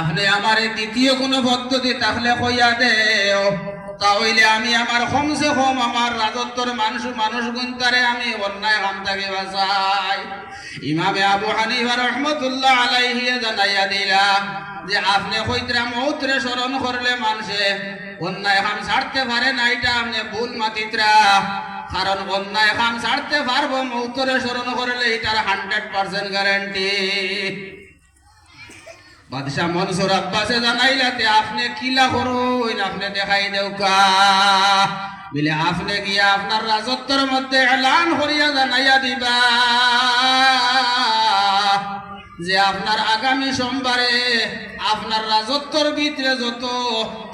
আপনি আমার দ্বিতীয় কোনো পদ্ধতি তাহলে কইয়া দেও। তাহলে আমি আমার কমসে কম আমার রাজত্বর মানুষ মানুষ গুনতারে আমি অন্যায় হাম থাকি বাসাই ইমামে আবু হানিফা রহমতুল্লাহ আলাইহি জানাইয়া দিলা যে, আপনি কইতরা মৌত্রে স্মরণ করলে মানুষে অন্যায় হাম ছাড়তে পারে না, এটা আপনি ভুল মাতিত্রা। কারণ অন্যায় হাম ছাড়তে পারব, মৌতরে স্মরণ করলে এটার হান্ড্রেড পার্সেন্ট গ্যারান্টি বাদশাহ মনসুর আব্বাসে জানাইলাতে আপনি কিলা করুন, আপনি দেখাই দেউকা বলে, আপনি গিয়া আপনার রাজত্বর মধ্যে এলান করিয়া জানাইয়া দিবা যে আপনার আগামী সোমবারে আপনার রাজত্বর ভিতরে যত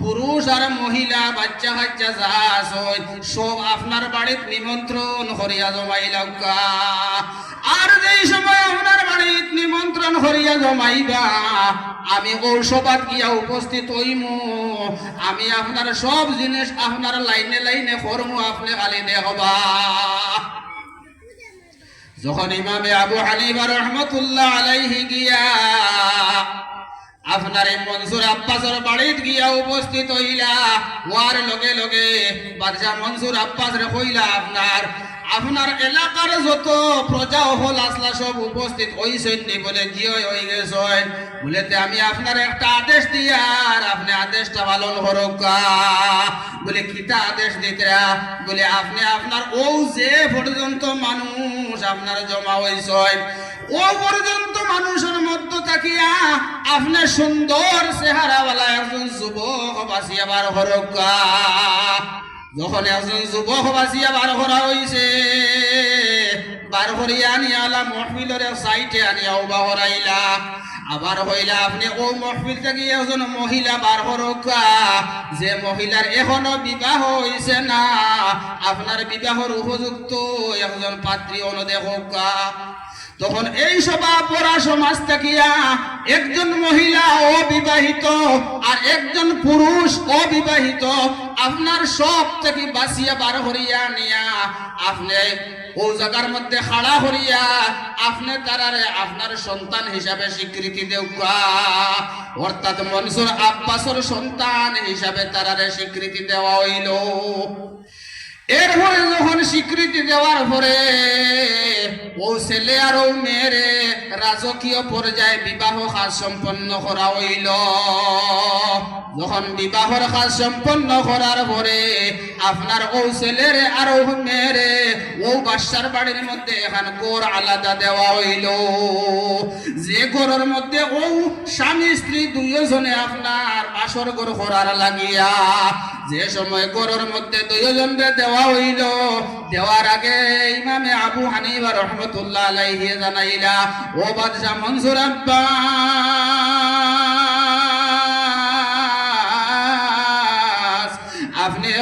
পুরুষ আর মহিলা, বাচ্চা কাচ্চা যা সব আপনার বাড়িতে নিমন্ত্রণ করিয়া জমাইলাউকা আর যেই সময় আপনার বাড়িত করিয়া জমাইবা আমি ঔষবাদ গিয়া উপস্থিত হইমু। আমি আপনার সব জিনিস আপনার লাইনে লাইনে করমু আপনি খালি দেখবা। যখন ইমামে আবু হানিফা রহমতুল্লাহ আলাইহি গিয়া আপনার এই মনসুর আব্বাসের বাড়িত গিয়া উপস্থিত হইলা, ওয়ার লগে লগে বাদশাহ মনসুর আব্বাস রে কইলা, আপনার আপনার এলাকার যত প্রজা হল আসলা সব উপস্থিত হইছেন নি বলে জিও হয়ে গেছেন বলেতে আমি আপনার একটা আদেশ দিয়ার আপনি আদেশটা পালন করুকা বলে কিতা আদেশ দিতরা বলে, আপনি আপনার ও যে পর্যন্ত মানুষ আপনার জমা হয়েছেন ও পর্যন্ত মানুষের মধ্য থাকিয়া আপনার সুন্দর চেহারাওয়ালা একজন যুবক বাসিয়া বার হরকা যখন একজন যুবক বাসিয়া বার করা হইছে, বার করিয়া আনিয়া আলা মহফিলের সাইটে আনিয়া উবা হরাইলা আবার হইলা আপনি ও মহফিল থেকে একজন মহিলা বার হরকা যে মহিলার এখনও বিবাহ হইছে না, আপনার বিবাহর উপযুক্ত একজন পাত্রী অনুদেহকা তখন এই সভা পড়া সমাজ থাকিয়া একজন মহিলা অবিবাহিত আর একজন পুরুষ অবিবাহিত আপনার সব থেকে বাঁচিয়া বার হরিয়া নিয়া আপনি ও জায়গার মধ্যে খাড়া হরিয়া, আপনি তারারে আপনার সন্তান হিসাবে স্বীকৃতি দেউকা অর্থাৎ মনসুর আব্বাসর সন্তান হিসাবে তারারে স্বীকৃতি দেওয়া হইল। এরপরে যখন স্বীকৃতি দেওয়ার পরে ও ছেলে আর ও মেয়েরে রাজকীয় পর্যায়ে বিবাহ কাজ সম্পন্ন করা হইল। যখন বিবাহর কাজ সম্পন্ন করার পরে আপনার ও ছেলেরে আর ও মেয়েরে ও বাসার বাড়ির মধ্যে এখন গোর আলাদা দেওয়া হইল। যে ঘরের মধ্যে ও স্বামী, স্ত্রী দুইজনে আপনার বাসর ঘর করার লাগিয়া যে সময় ঘরের মধ্যে দুইজনরে দেওয়া হইল, দেওয়ার আগে ইমামে আবু হানিফা রহমতুল্লাহ আলাইহি জানাইলা। ও বাদশাহ মনসুর আব্বাস।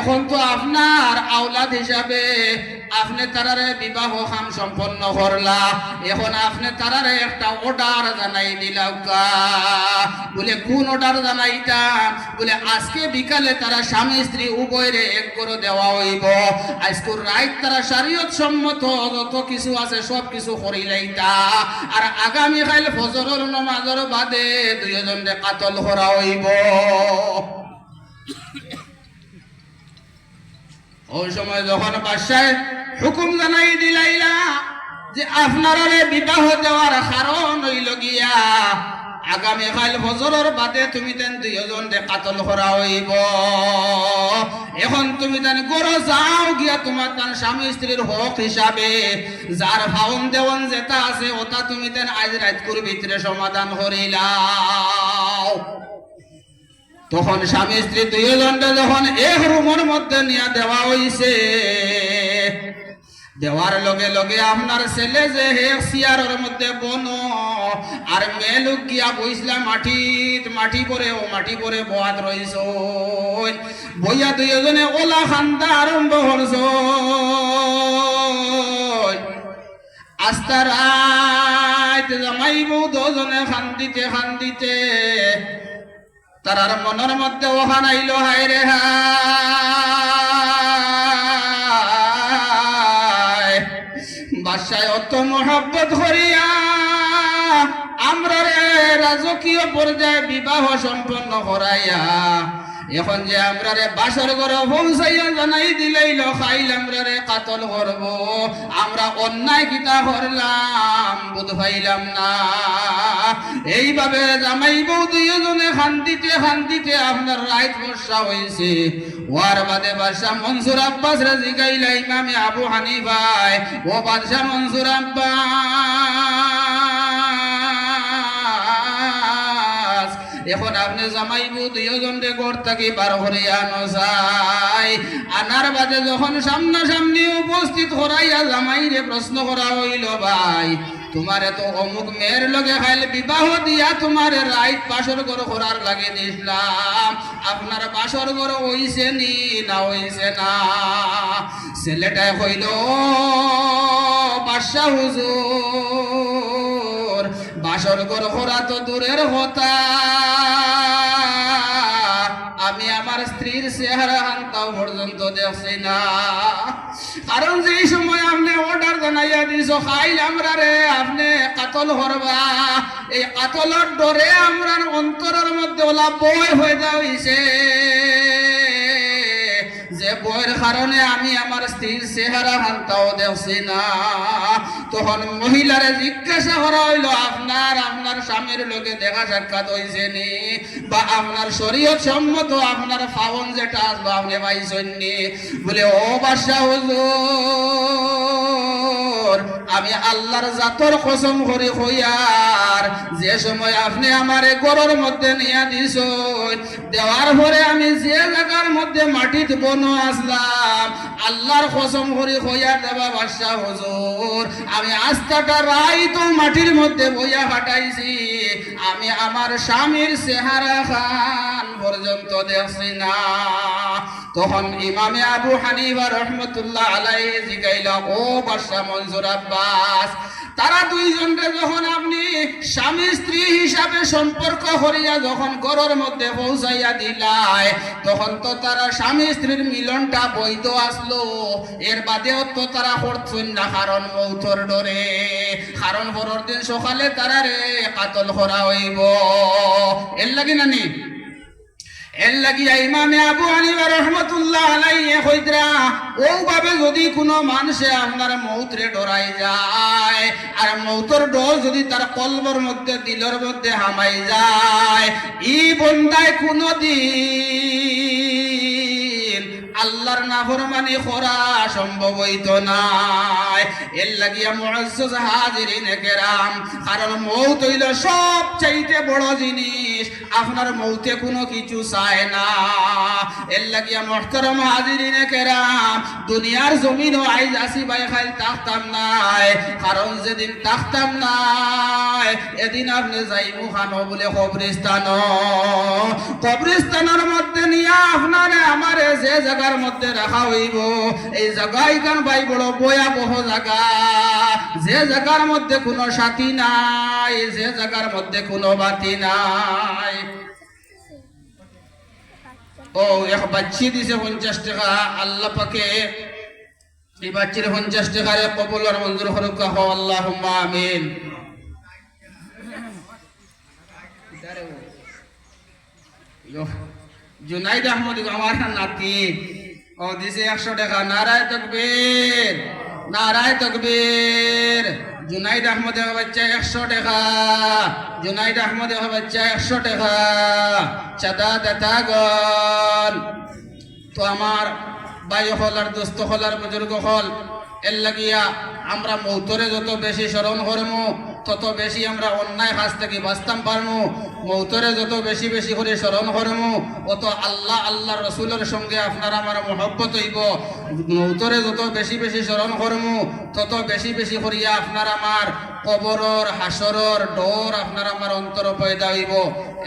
এখন তো আপনার আওলাদ হিসাবে আপনি তারারে বিবাহ খাম সম্পন্ন করলা। এখন আপনি তারারে একটা অর্ডার জানাই দিলাউকা বলে, কোন অর্ডার জানাইতা বলে, আজকে বিকালে তারা স্বামী স্ত্রী উভয়রে এক করে দেওয়া হইব। আজকে রাইত তারা শরীয়ত সম্মত, যত কিছু আছে সব কিছু করিলাইতা আর আগামী কাল ফজরের নমাজের বাদে দুইজনরে কাতল করা হইব। ওই সময় যখন বাদশাহ হুকুম জানাই দিলাইলা যে আপনারা বিবাহ দেওয়ার কারণ হইল গিয়া, আগামী কাল বছরের বাদে তুমি তেন দুইজন কাতল করা হইব। এখন তুমি তেন গরো যাও গিয়া তোমার তার স্বামী স্ত্রীর হক হিসাবে। যার ভাবন দেওয়ান যেটা আছে, ওটা তুমি তেন আজ রাতকুর ভিতরে সমাধান করিলাও। তখন স্বামী স্ত্রী দুইজনটা যখন এক রুমের মধ্যে নিয়ে দেওয়া হইছে, দেওয়ার লগে লগে আপনার ছেলে যে হে সিয়ারের মধ্যে বন, আর মেয়ে লোক গিয়া বইসলা মাটিত মাটি পরে ও মাটি পরে বোয়াত রইছ। বইয়া দুইজনে ওলা খান্দা আরম্ভ করছ। আস্তা রাত জামাই বউ দুজনে খান্দিতে খান্দিতে তারার মনের মধ্যে ওহা আইলো হায় রে বাসায় অত মহব্বত হরিয়া আমরা রে রাজকীয় পর্যায়ে বিবাহ সম্পন্ন করাইয়া এখন যে আমরা রে বাসর ঘর পৌঁছাইয়া জানাই দিলেই লখাইল আমরা রে কাতল করব। আমরা অন্যায় কিতা করলাম, বুধ পাইলাম না। এইভাবে জামাই বউ দুইজনে শান্তিতে শান্তিতে আপনার রাইত বর্ষা হয়েছে ওয়ার বাদে বাদশাহ মনসুর আব্বাস রে জিগাইলা ইমামে আবু হানিফায়। ও বাদশাহ মনসুর আব্বাস। এখন আপনি জামাইবু দুইজন ঘর থাকি বার করে আনো চাই আনার বাদে যখন সামনাসামনি উপস্থিত করাইয়া জামাই রে প্রশ্ন করা হইল, ভাই, তোমারে তো অমুক মেয়ের লগে খাইলে বিবাহ দিয়া তোমারে রাইট বাসর ঘর করার লাগে দিছিলাম। আপনার বাসর ঘর হইছে নি না হইছে না? ছেলেটাই কইল, বাদশাহ হুজুর বাসর ঘর করা তো দূরের কথা আমি আমার স্ত্রীর চেহারা হান্তাও পর্যন্ত দেখছি না। কারণ যেই সময় আপনি অর্ডার জানাইয়া দিছ, খাইল আমরা রে, আপনি কাতল হরবা। এই কাতলের ডরে আমরা অন্তরের মধ্যে ওলা বই হয়ে যাইছে। যে বইয়ের কারণে আমি আমার স্ত্রীর চেহারা হান্তাও দেখছি না। তখন মহিলারে জিজ্ঞাসা করা হইল, আপনার আপনার স্বামীর লোকে দেখা সাক্ষাৎ হয়েছে নি? বা আপনার শরীয়ত সম্মত আপনার ফাওন যেটা আসব আপনি পাইছেন নি? বলে, ও বাসা হুজুর, আমি আল্লাহর জাতর কসম করে হইয়ার যে সময় আপনি আমারে গরর মধ্যে নিয়ে দিছ দেওয়ার পরে আমি যে জায়গার মধ্যে মাটিত বন আসলাম। আল্লাহর কসম করে হইয়ার দেবা হুজুর, আমি আস্তাটা রাই তো মাটির মধ্যে বইয়া আমি আমার স্বামীর খান পর্যন্ত দেখছি না। তখন ইমামে আবু রহমতুল্লাহ আলাই জিগাইলা, ও বাদশাহ মনজুর আব্বাস, তারা দুইজনকে যখন স্বামী স্ত্রী হিসাবে সম্পর্ক হরিয়া যখন ঘরের মধ্যে পৌঁছাইয়া দিলায় তখন তো তারা স্বামী স্ত্রীর মিলনটা বৈধ আসলো। এর বাদেও তো তারা করছেন না কারণ মৌথর ডরে। কারণ পরের দিন সকালে তারা রে কাতল করা হইব। এর লাগে না নানি? এর লাগিয়া ইমামে আবু হানিফা রহমতুল্লাহ আলাইহি কইতরা ও ভাবে যদি কোনো মানুষে আপনার মৌতরে ডরাই যায়, আর মৌতর ডর যদি তার কলবর মধ্যে, দিলর মধ্যে হামাই যায়, ই বন্দায় কোনো দিন আল্লাহর নাফরমানি করা সম্ভব হইতো নাই। এর লাগিয়া মুআজ্জাজ হাজিরিন কেরাম, কারণ মৌত হইল সব চাইতে বড় জিনিস। আপনার মৌতে কোনো কিছু চায় না। এর লাগিয়া মহতরম হাজিরিন দুনিয়ার জমিন আইজ আসি বাই খাই তাকতাম নাই। কারণ যেদিন তাকতাম নাই, এদিন আপনি যাইবু খানো বলে কবরিস্তান কবরিস্তানের মধ্যে নিয়ে আপনারে আমারে যে জায়গার মধ্যে রাখা হইব, এই জায়গায় কান ভাই বড় ভয়াবহ জায়গা? যে জায়গার মধ্যে কোনো সাথী নাই, যে জায়গার মধ্যে কোনো বাতি নাই। ও, এক বাচ্চি দিছে পঞ্চাশ টাকা, আল্লাহ পাকে। এই বাচ্চির পঞ্চাশ টাকারে কবল আর মঞ্জুর হরকা হো আল্লাহ আমিন। জুনাইদ আহমদ, আমার নাতি। ও, দিছে একশো টাকা, নারায় তকবীর। নারায় তকবীর। জুনাইদ আহমদ বাচ্চা একশো টাকা। জুনাইদ আহমদ বাচ্চা একশো টাকা। চাদা দাতা গন তো আমার বাই হল আর দোস্ত হল বুজুর্গ হল, এর লাগিয়া আমরা মৌতরে যত বেশি স্মরণ করমু তত বেশি আমরা অন্যায় কাজ থেকে বাঁচতাম পারমু? মৌতরে যত বেশি বেশি করে স্মরণ করমু। অত আল্লাহ আল্লাহ রসুলের সঙ্গে আপনার আমার মহব্বত হইব। মৌতরে যত বেশি বেশি স্মরণ করমু, তত বেশি বেশি করিয়া আপনার আমার কবরর, হাসরর ডর আপনার আমার অন্তর পয়দা হইব।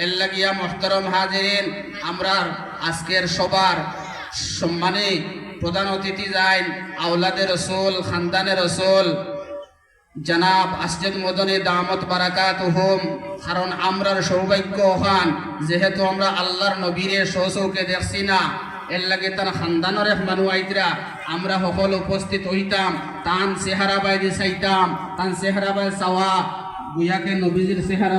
এর লাগিয়া মোহতরম হাজিরিন, আমরা আজকের সবার সম্মানে প্রধান অতিথি যাইন আওলাদের রসুল খানদানের রসুল জনাব আসজেদ মদনে দামত বারাকাত হোম কারণ আমরার সৌভাগ্য ওখান, যেহেতু আমরা আল্লাহর নবীরে সৌসৌকে দেখছি না। এর লাগে তার খানদানের মানু আইতরা আমরা সকল উপস্থিত হইতাম, তান চেহারা বাইরে চাইতাম, তান চেহারা বাই চাওয়া, বুয়াকে নবীজির চেহারা